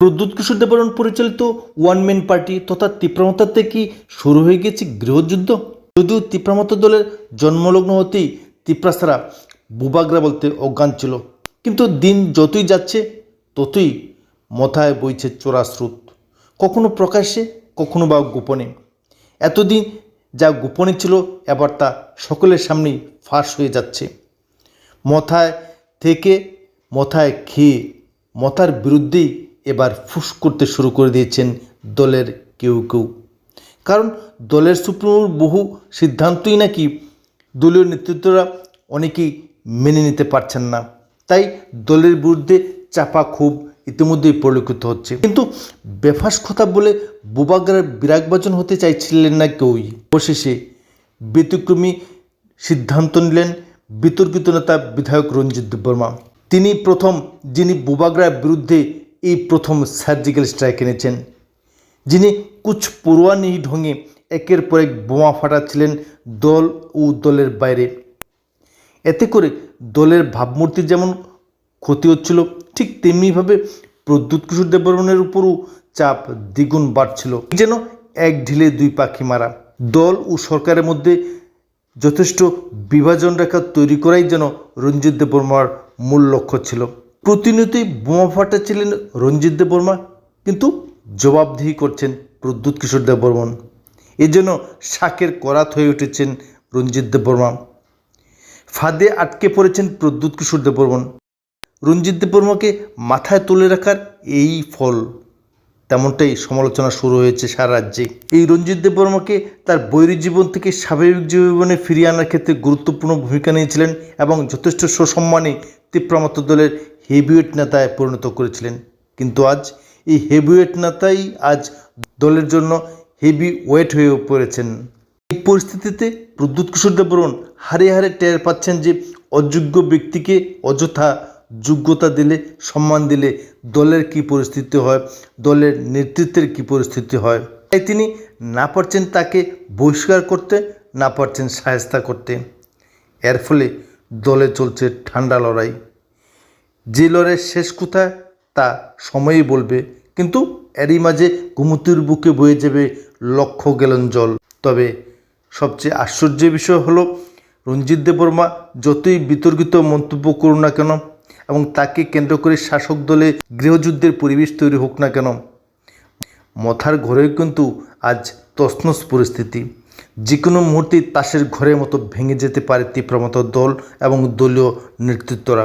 প্রদ্যুৎ কিশোর দেববর্মন পরিচালিত one man party তথা তীব্রমতাতে কি শুরু হয়ে গেছে গৃহযুদ্ধ। যদিও তীব্রমতা দলের জন্মলগ্ন হতেই তিপ্রাসারা বুবাগ্রা বলতে অজ্ঞান ছিল। কিন্তু দিন যতই যাচ্ছে, ততই মথায় বইছে চোরা স্রোত। কখনো প্রকাশ্যে, কখনো বা গোপনে। এতদিন যা গোপনে ছিল, এবার তা সকলের সামনেই ফাঁস হয়ে যাচ্ছে। মথায় থেকে মথায় খেয়ে, মথার বিরুদ্ধেই এবার ফুস করতে শুরু করে দিয়েছেন দলের কেউ কেউ। কারণ দলের সুপ্রিমোর বহু সিদ্ধান্তই নাকি দলীয় নেতৃত্বরা অনেকেই মেনে নিতে পারছেন না। তাই দলের বিরুদ্ধে চাপা ক্ষোভ ইতিমধ্যেই পরিলক্ষিত হচ্ছে। কিন্তু বেফাস কথা বলে বুবাগ্রার বিরাগবাচন হতে চাইছিলেন না কেউই। অবশেষে ব্যতিক্রমী সিদ্ধান্ত নিলেন বিতর্কিত নেতা বিধায়ক রঞ্জিত দেববর্মা তিনি প্রথম যিনি বুবাগ্রার বিরুদ্ধে এই প্রথম সার্জিক্যাল স্ট্রাইক এনেছেন, যিনি কুছ পড়ুয়ানি ঢঙে একের পর এক বোমা ফাটাচ্ছিলেন দল ও দলের বাইরে। এতে করে দলের ভাবমূর্তি যেমন ক্ষতি হচ্ছিল, ঠিক তেমনিভাবে প্রদ্যুৎ কিশোর দেববর্মনের উপরও চাপ দ্বিগুণ বাড়ছিল। যেন এক ঢিলে দুই পাখি মারা। দল ও সরকারের মধ্যে যথেষ্ট বিভাজন রেখা তৈরি করাই যেন রঞ্জিত দেববর্মার মূল লক্ষ্য ছিল। প্রতিনিয়তই বোমা ফাটাচ্ছিলেন রঞ্জিত দেববর্মা কিন্তু জবাবদিহি করছেন প্রদ্যুৎ কিশোর দেববর্মন এজন্য শাকের করাত হয়ে উঠেছেন রঞ্জিত দেববর্মা ফাঁদে আটকে পড়েছেন প্রদ্যুৎ কিশোর দেববর্মন রঞ্জিত দেববর্মাকে মাথায় তুলে রাখার এই ফল, তেমনটাই সমালোচনা শুরু হয়েছে সারা রাজ্যে। এই রঞ্জিত দেববর্মাকে তার বৈরী জীবন থেকে স্বাভাবিক জীবনে ফিরিয়ে আনার ক্ষেত্রে গুরুত্বপূর্ণ ভূমিকা নিয়েছিলেন এবং যথেষ্ট সসম্মানে তীব্রমত দলের হেভিওয়েট নেতায় পরিণত করেছিলেন। কিন্তু আজ এই হেভিওয়েট নেতাই আজ দলের জন্য হেভি ওয়েট হয়ে পড়েছেন। এই পরিস্থিতিতে প্রদ্যুৎ কিশোর দেববর্মন হারে হারে টের পাচ্ছেন যে অযোগ্য ব্যক্তিকে অযথা যোগ্যতা দিলে, সম্মান দিলে দলের কি পরিস্থিতি হয়, দলের নেতৃত্বের কি পরিস্থিতি হয়। তাই তিনি না পারছেন তাকে বহিষ্কার করতে, না পারছেন সাহেস্তা করতে। এর ফলে দলে চলছে ঠান্ডা লড়াই। যে লড়াইয়ের শেষ কোথায়? তা সময়ই বলবে। কিন্তু এরই মাঝে ঘুমতির বুকে বয়ে যাবে লক্ষ গেলন জল। তবে সবচেয়ে আশ্চর্যের বিষয় হলো, রঞ্জিত দেববর্মা যতই বিতর্কিত মন্তব্য করুন না কেন, এবং তাকে কেন্দ্র করে শাসক দলে গৃহযুদ্ধের পরিবেশ তৈরি হোক না কেন, মথার ঘরেও কিন্তু আজ তসনস পরিস্থিতি। যে কোনো মুহূর্তেই তাসের ঘরের মতো ভেঙে যেতে পারে তীব্রমত দল এবং দলীয় নেতৃত্বরা।